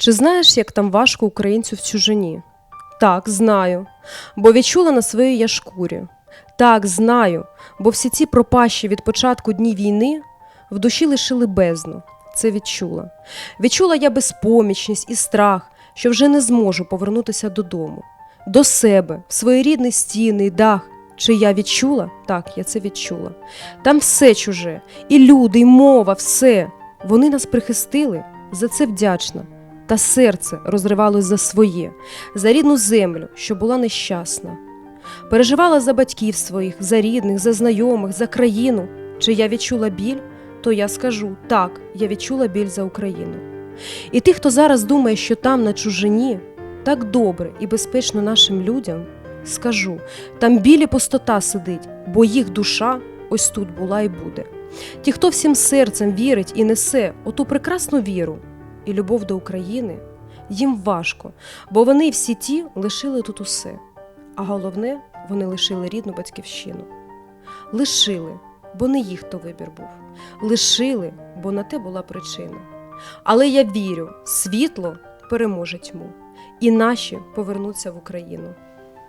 Чи знаєш, як там важко українцю в чужині? Так, знаю, бо відчула на своїй я шкурі. Так, знаю, бо всі ці пропащі від початку дні війни в душі лишили бездну. Це відчула. Відчула я безпомічність і страх, що вже не зможу повернутися додому, до себе, в свої рідні стіни і дах. Чи я відчула? Так, я це відчула. Там все чуже, і люди, і мова, все. Вони нас прихистили, за це вдячна. Та серце розривалось за своє, за рідну землю, що була нещасна. Переживала за батьків своїх, за рідних, за знайомих, за країну. Чи я відчула біль, то я скажу так, я відчула біль за Україну. І тих, хто зараз думає, що там на чужині так добре і безпечно нашим людям, скажу, там білі пустота сидить, бо їх душа ось тут була і буде. Ті, хто всім серцем вірить і несе оту прекрасну віру і любов до України, їм важко, бо вони всі ті лишили тут усе. А головне, вони лишили рідну батьківщину. Лишили, бо не їх то вибір був. Лишили, бо на те була причина. Але я вірю, світло переможе тьму, і наші повернуться в Україну.